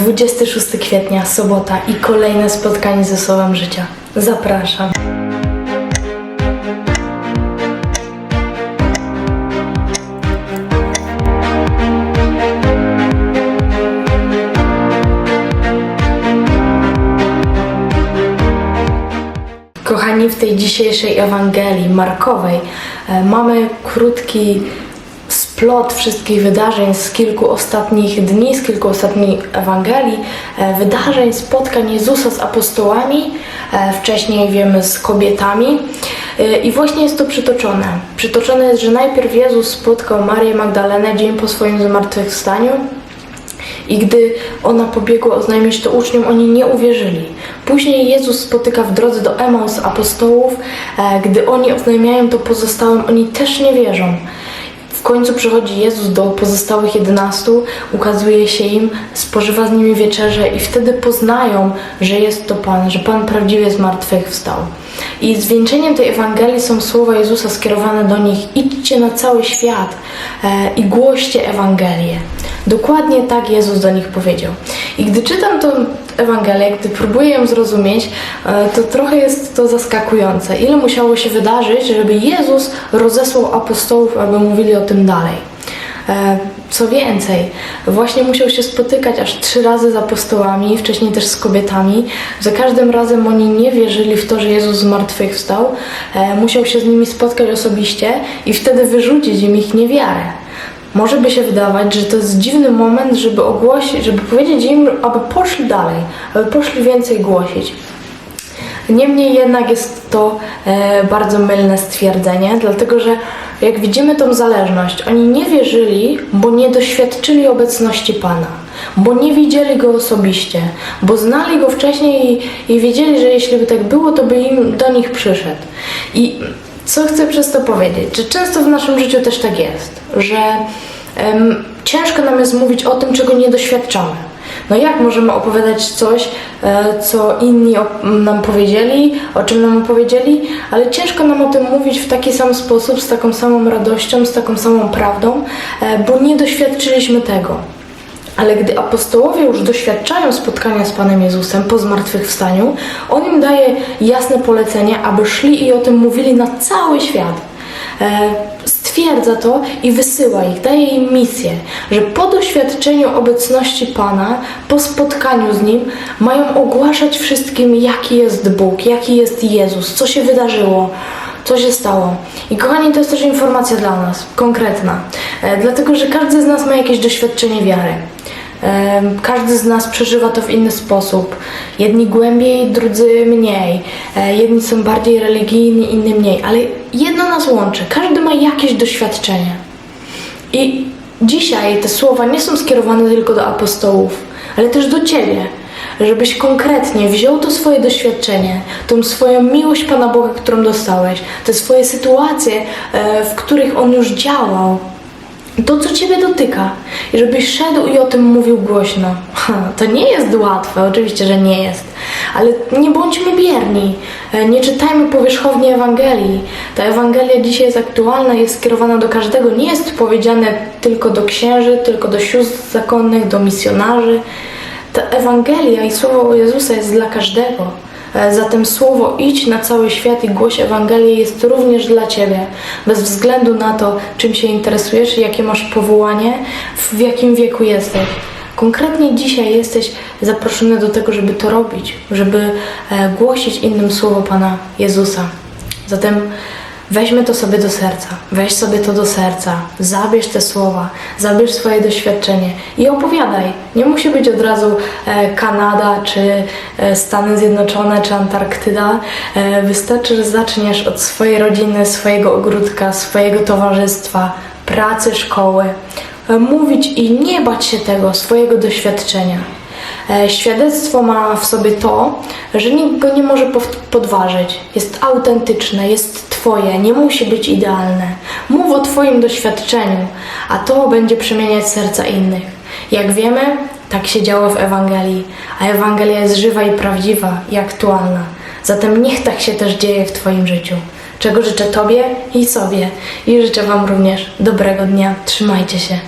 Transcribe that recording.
26 kwietnia, sobota i kolejne spotkanie ze Słowem Życia. Zapraszam. Kochani, w tej dzisiejszej Ewangelii Markowej e, mamy krótki splot wszystkich wydarzeń z kilku ostatnich dni, z kilku ostatnich Ewangelii, e, wydarzeń, spotkań Jezusa z apostołami, e, wcześniej wiemy z kobietami. E, I właśnie jest to przytoczone. Przytoczone jest, że najpierw Jezus spotkał Marię Magdalenę dzień po swoim zmartwychwstaniu, i gdy ona pobiegła oznajmić to uczniom, oni nie uwierzyli. Później Jezus spotyka w drodze do Emaus apostołów. Gdy oni oznajmiają to pozostałym, oni też nie wierzą. W końcu przychodzi Jezus do pozostałych jedenastu, ukazuje się im, spożywa z nimi wieczerzę i wtedy poznają, że jest to Pan, że Pan prawdziwie z martwych wstał. I zwieńczeniem tej Ewangelii są słowa Jezusa skierowane do nich: idźcie na cały świat e, i głoście Ewangelię. Dokładnie tak Jezus do nich powiedział. I gdy czytam tą Ewangelię, gdy próbuję ją zrozumieć, e, to trochę jest to zaskakujące. Ile musiało się wydarzyć, żeby Jezus rozesłał apostołów, aby mówili o tym dalej. E, Co więcej, właśnie musiał się spotykać aż trzy razy z apostołami, wcześniej też z kobietami. Za każdym razem oni nie wierzyli w to, że Jezus z martwych wstał. E, Musiał się z nimi spotkać osobiście i wtedy wyrzucić im ich niewiarę. Może by się wydawać, że to jest dziwny moment, żeby ogłosić, żeby powiedzieć im, aby poszli dalej, aby poszli więcej głosić. Niemniej jednak jest to e, bardzo mylne stwierdzenie, dlatego że jak widzimy tą zależność, oni nie wierzyli, bo nie doświadczyli obecności Pana, bo nie widzieli Go osobiście, bo znali Go wcześniej i, i wiedzieli, że jeśli by tak było, to by im do nich przyszedł. I co chcę przez to powiedzieć? Że często w naszym życiu też tak jest, że em, ciężko nam jest mówić o tym, czego nie doświadczamy. No jak możemy opowiadać coś, e, co inni nam powiedzieli, o czym nam opowiedzieli, ale ciężko nam o tym mówić w taki sam sposób, z taką samą radością, z taką samą prawdą, e, bo nie doświadczyliśmy tego. Ale gdy apostołowie już doświadczają spotkania z Panem Jezusem po zmartwychwstaniu, On im daje jasne polecenie, aby szli i o tym mówili na cały świat. E, stwierdza to i wysyła ich, daje im misję, że po doświadczeniu obecności Pana, po spotkaniu z Nim, mają ogłaszać wszystkim, jaki jest Bóg, jaki jest Jezus, co się wydarzyło, co się stało. I kochani, to jest też informacja dla nas, konkretna, e, dlatego że każdy z nas ma jakieś doświadczenie wiary. Em, Każdy z nas przeżywa to w inny sposób. Jedni głębiej, drudzy mniej. E, Jedni są bardziej religijni, inni mniej. Ale jedno nas łączy. Każdy ma jakieś doświadczenie. I dzisiaj te słowa nie są skierowane tylko do apostołów, ale też do Ciebie. Żebyś konkretnie wziął to swoje doświadczenie, tą swoją miłość Pana Boga, którą dostałeś, te swoje sytuacje, e, w których On już działał, to, co Ciebie dotyka, i żebyś szedł i o tym mówił głośno. To nie jest łatwe, oczywiście, że nie jest, ale nie bądźmy bierni, E, nie czytajmy powierzchownie Ewangelii. Ta Ewangelia dzisiaj jest aktualna, jest skierowana do każdego, nie jest powiedziane tylko do księży, tylko do sióstr zakonnych, do misjonarzy. Ta Ewangelia i słowo Jezusa jest dla każdego. E, Zatem słowo idź na cały świat i głoś Ewangelię jest również dla Ciebie. Bez względu na to, czym się interesujesz jakie masz powołanie, w jakim wieku jesteś. Konkretnie dzisiaj jesteś zaproszony do tego, żeby to robić, żeby e, głosić innym słowo Pana Jezusa. Zatem weźmy to sobie do serca, weź sobie to do serca, zabierz te słowa, zabierz swoje doświadczenie i opowiadaj. Nie musi być od razu e, Kanada, czy e, Stany Zjednoczone, czy Antarktyda. E, wystarczy, że zaczniesz od swojej rodziny, swojego ogródka, swojego towarzystwa, pracy, szkoły. E, mówić i nie bać się tego, swojego doświadczenia. E, Świadectwo ma w sobie to, że nikt go nie może podważyć. Jest autentyczne, jest Twoje, nie musi być idealne. Mów o Twoim doświadczeniu, a to będzie przemieniać serca innych. Jak wiemy, tak się działo w Ewangelii, a Ewangelia jest żywa i prawdziwa i aktualna. Zatem niech tak się też dzieje w Twoim życiu. Czego życzę Tobie i sobie. I życzę Wam również dobrego dnia. Trzymajcie się.